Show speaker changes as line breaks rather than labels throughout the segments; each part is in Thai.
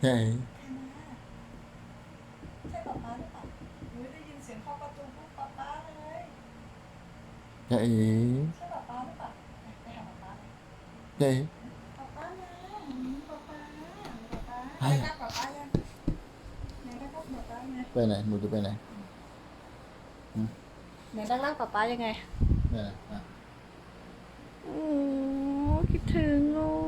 ใครมาใช่ป๊าป๊าหรือเปล่าเฮ้ยได้ยินเสียงเคาะประตูปุ๊บป๊าป๊าเลย
เฮ้ย
ใช่ป๊าป๊าหรือเปล่าไปไปหาป๊าป๊า
เฮ้ย
ป๊าป๊ามาป๊าป๊าป๊าป๊า
ใคร
ไหนกักป๊าป๊ายังไหนกักป๊าป๊าไง
ไปไหนหนูจะไปไหน
ไหนรักรักป๊าป๊ายังไง
ไปไหนอะ
โอ้คิดถึงโอ้
เออเอื้อ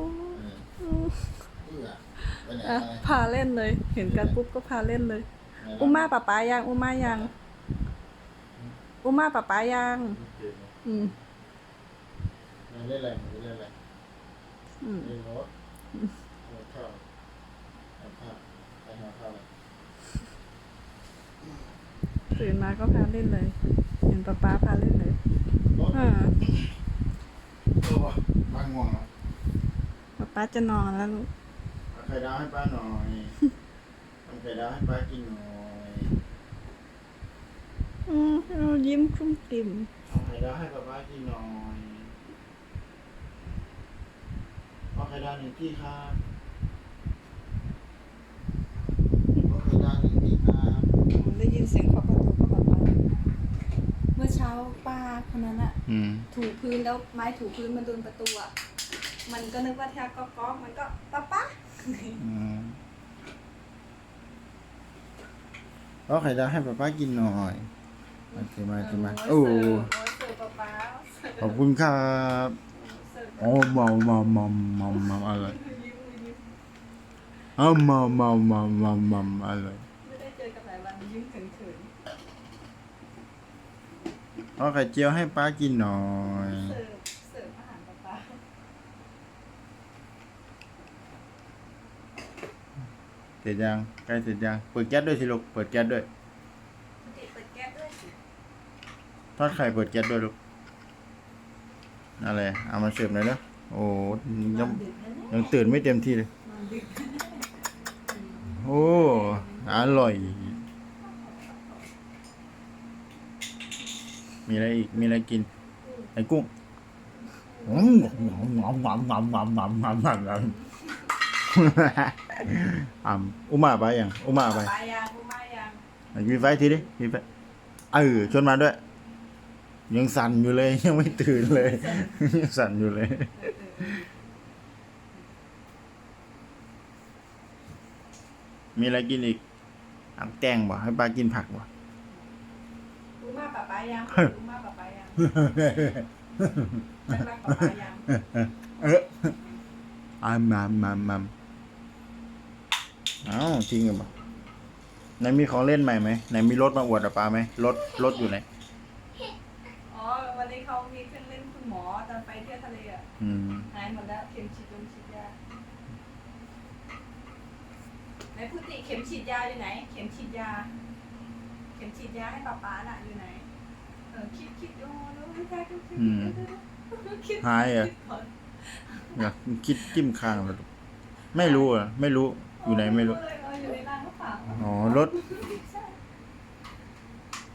ไปไหน
อะ
ไปไหน
พาเล่นเลย เห็นกันปุ๊บก็พาเล่นเลยอุ้มมาป๊าป๊ายังอุ้มมายังอุ้มมาป๊าป๊ายังอืม
ไหนเล่นอะไรหนูเล่นอะไร
อืม
เล่นรถเอาข้าวเอาข้าวไปหาข้าวเลย
ตื่นมาก็พาเล่นเลย เห็นป๊าป๊าพาเล่นเลย
รถ
อ่า
เออว่ะบ้านง่วงเหรอ
ป๊าป๊าจะนอนแล้วลูก
เอาไข่ดาวให้ป้าหน่อยทำไข่ดาวให้ป้ากินหน่อย
อืมเรายิ้มครุ่มกลิ่ม
เอาไข่ดาวให้ป้าป้ากินหน่อยเอาไข่ดาวหนึ่งที่ครับเอาไข่ดาวหนึ่งที่ครับ
ได้ยินเสียงเคาะประตูก็ป๊าป๊าเมื่อเช้าป้าคนนั้นอะ
อืม
ถูพื้นแล้วไม้ถูพื้นมันโดนประตูอะมันก็นึกว่าแทกก็ก๊อกมันก็ป๊าป๊า
อืม เอาไข่ดาวให้ป้าป้ากินหน่อยมาเถอะมาเถอะมาโอ้
โอ้ยเสิร์ฟป๊าป๊า
ขอบคุณครับ
เสิร์ฟ
โอ้มอมมอมมอมมอมมอมอร่อย
ยิ้มยิ้ม
อ้าวมอมมอมมอมมอมมอมอร่อย
ไม่ได้เจอกันหลายวันยิ้มเขิน
เอาไข่เจียวให้ป้ากินหน่อย
ๆเสิร์ฟเสิร์ฟอาหารป๊าป๊า
เสร็จยังใกล้เสร็จยังเปิดแก๊สด้วยสิลูกเปิดแก๊สด้วย
ติเปิดแก๊สด้วยสิ
ทอดไข่เปิดแก๊สด้วยลูกอะไรเอามาเสิร์ฟหน่อยเนอะโอ้
น
ยั
งยั
งตื่นไม่เต็มที่เลย โอ้อร่อย มีอะไรอีกมีอะไรกิน ไอ้กุ้งงอมงอมงอมงอมงอมงอมงอมงอมง อมงอมอ่ำอุมาไปยังอุมาไป
ป๊ายังกูมายัง
ไหนมีไฟทีดิมีไฟเออชวนมาด้วย ยังสั่นอยู่เลยยังไม่ตื่นเลยยังสั่นอยู่เลยมีอะไรกินอีกอักแตงบ่ให้ปลากินผักบ่
กูมาป๊าป๊ายังกูมาป๊าป๊ายังรักรักป๊าป๊ายัง
เอออามมามมามมามเอ้าจริงเหรอบ่ไหนมีของเล่นใหม่ไหมไหนมีรถมาอวดอะปลาไหมรถรถอยู่ไหน
อ๋อวันนี้เขามีเครื่องเล่นคุณหมอตอนไปเที่ยวทะเลอะ
อืม
หายหมดแล้วเข็มฉีดยงฉีดยาไหนพูดติเข็มฉีดยาอยู่ไหน เข็มฉีดยา เข็มฉีดยาให้ป๊าป๊าน่ะอยู่ไหนเออคิดคิดโอ้ดูไม่ได้คิดคิด
อืม
คิด
หายเหรอ
คิดก่น
อยากคิดจิ้มคางแล้วไม่รู้อะไม่รู้ อยู่ไหนไม่รู้
อ๋อรถอ๋
อ รถ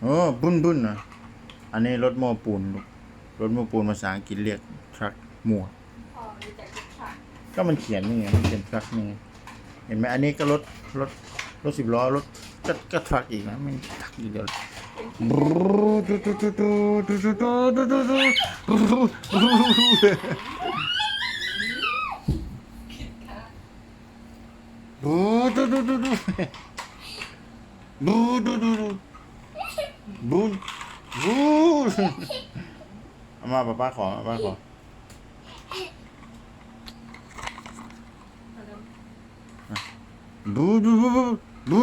โอ้บุ้นบุ้นนะอันนี้รถโม้ปูนลูกรถโม้ปูนภาษาอังกฤษเรียกทรัคมัว
กก็
มันเขียนนี่ไงมันเป็นทรัคนี่ไงเห็นไหมอันนี้ก็รถรถรถสิบล้อรถก็ก็ทรัคอีกนะมันทรัคอีกเดียว ดูดูดูดูดูดูดูดูดูบูดูดูดูดูบูดูดูดูบูบูเอามาป้าป้าขอป้าขอบูบูบูบูบู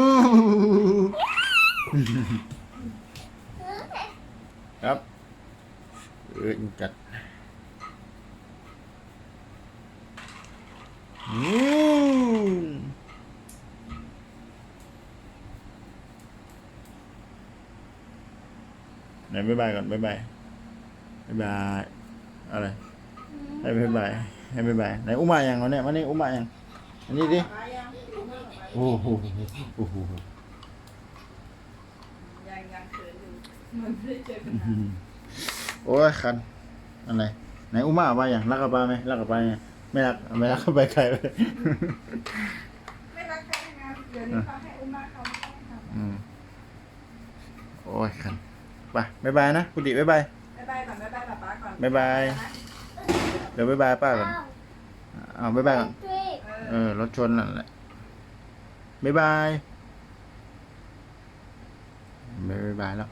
ครับเออจัดอืม ไหนบ๊ายบายก่อนบ๊ายบายบ๊ายบายอะไรให้บ๊ายบายให้บ๊ายบายไหนอุ้มมาอย่างวะเนี่ยมานี่อุ้มมาอย่างอันนี้ดิ
ป๊ายัง
โอ้โหโอ้โห
ยังยังเขินอยู่มันไม่ได้เจอกัน
อื้อหือโอ้ยคันอะไรไหนอุ้มมาว่าอย่างรักกับป้าไหมรักกับป้าไหมไม่รักไม่รักก็ไปไกลไป
ไม่รักใครทั้งนั้นเดี๋ยวนี้เขาให้อุ้มมาเขาไม่ต้องทำ
อืมโอ้ยคันไป บ๊ายบายนะคุณดิบ๊ายบาย
บ๊ายบายก่อนบ๊ายบายป๊าป๊าก่อน
บ๊ายบายเดี๋ยวบ๊ายบายป้าก่อนเอาบ๊ายบายก่อน
เอ
เอ
อ
อรถชนนั่นแหละบ๊ายบายบ๊ายบายแล้ว